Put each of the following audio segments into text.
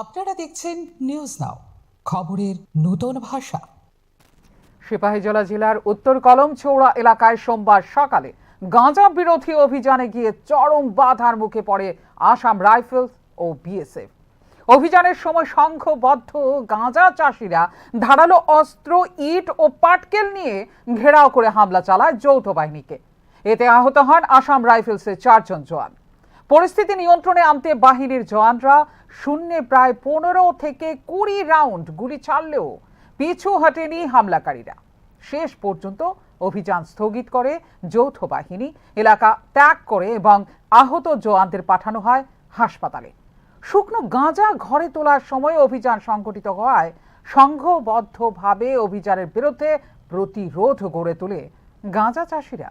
আপনারা দেখছেন news now খবরের নতুন ভাষা। সিপাহীজলা জেলার উত্তর কলমচৌড়া এলাকায় সোমবার সকালে গাঁজা বিরোধী অভিযানে গিয়ে চরম বাধার মুখে পড়ে আসাম রাইফেলস ও বিএসএফ। অভিযানের সময় সংঘবদ্ধ গাঁজা চাষিরা ধারালো অস্ত্র, ইট ও পাটকেল নিয়ে ঘেরাও করে হামলা চালায় যৌথ বাহিনীকে। এতে আহত হন আসাম রাইফেলসের চারজন জওয়ান। পরিস্থিতি নিয়ন্ত্রণে আনতে বাহিনীর জওয়ানরা শূন্যে প্রায় পনেরো থেকে কুড়ি রাউন্ড গুলি চাললেও পিছু হটেনি হামলাকারীরা। শেষ পর্যন্ত অভিযান স্থগিত করে যৌথ বাহিনী এলাকা ত্যাগ করে এবং আহত জওয়ানদের পাঠানো হয় হাসপাতালে। শুকনো গাঁজা ঘরে তোলার সময় অভিযান সংগঠিত হওয়ায় সংঘবদ্ধভাবে অভিযানের বিরুদ্ধে প্রতিরোধ গড়ে তোলে গাঁজা চাষিরা।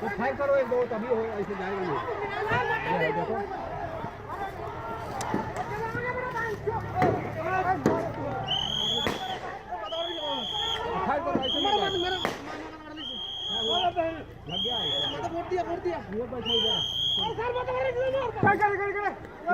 सफ़ाई करो एक दो तभी हो ऐसे जाएगा नहीं देखो सफ़ाई करो ऐसे मारो मारो मारो लग गया मतलब मोड़ दिया मोड़ दिया ये पैसा इधर सर मत मारो मार